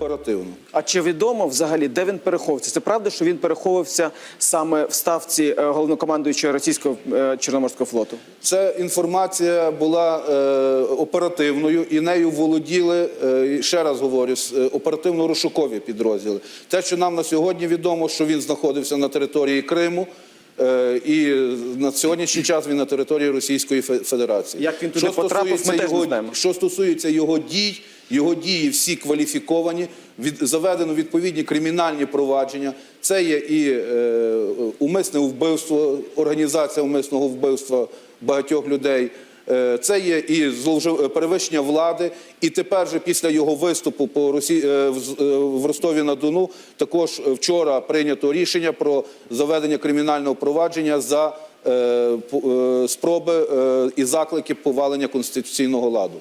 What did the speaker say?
оперативно. А чи відомо взагалі, де він переховується? Це правда, що він переховувався саме в ставці е, головнокомандуючого російського е, чорноморського флоту? Ця інформація була е, оперативною і нею володіли, е, ще раз говорю, е, оперативно-розшукові підрозділи. Те, що нам на сьогодні відомо, що він знаходився на території Криму. Е, І на сьогоднішній час він на території Російської Федерації. Як він туди потрапив, стосується ми теж не знаємо. Що стосується його дій, його дії всі кваліфіковані, від, заведено відповідні кримінальні провадження. Це є і е, умисне вбивство, організація умисного вбивства багатьох людей. Е, Це є і зловжи- перевищення влади, і тепер же після його виступу по Росі... е, в е, Ростові на Дону також вчора прийнято рішення про заведення кримінального провадження за е, е, спроби е, і заклики повалення конституційного ладу.